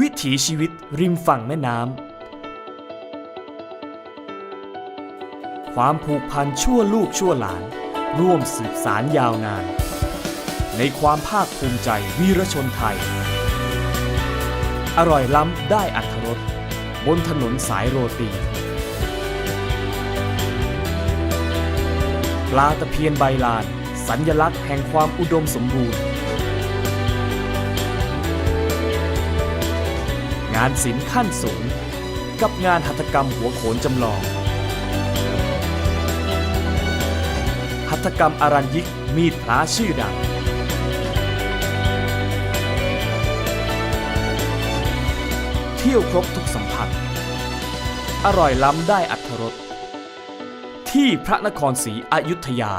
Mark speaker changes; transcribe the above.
Speaker 1: วิถีชีวิตริมฝั่งแม่น้ำ ความผูกพันชั่วลูกชั่วหลาน ร่วมสืบสารยาวนาน ในความภาคภูมิใจวีรชนไทย อร่อยล้ำได้อัธรสบนถนนสายโรตี ปลาตะเพียนใบลาน สัญญลักษณ์แห่งความอุดมสมบูรณ์ งานศิลป์ขั้นสูง กับงานหัตถกรรมหัวโขนจำลอง หัตถกรรมอารัญยิกมีดพระชื่อดัง เที่ยวครบทุกสัมผัส อร่อยล้ำได้อัตรรสที่พระนครศรีอยุธยา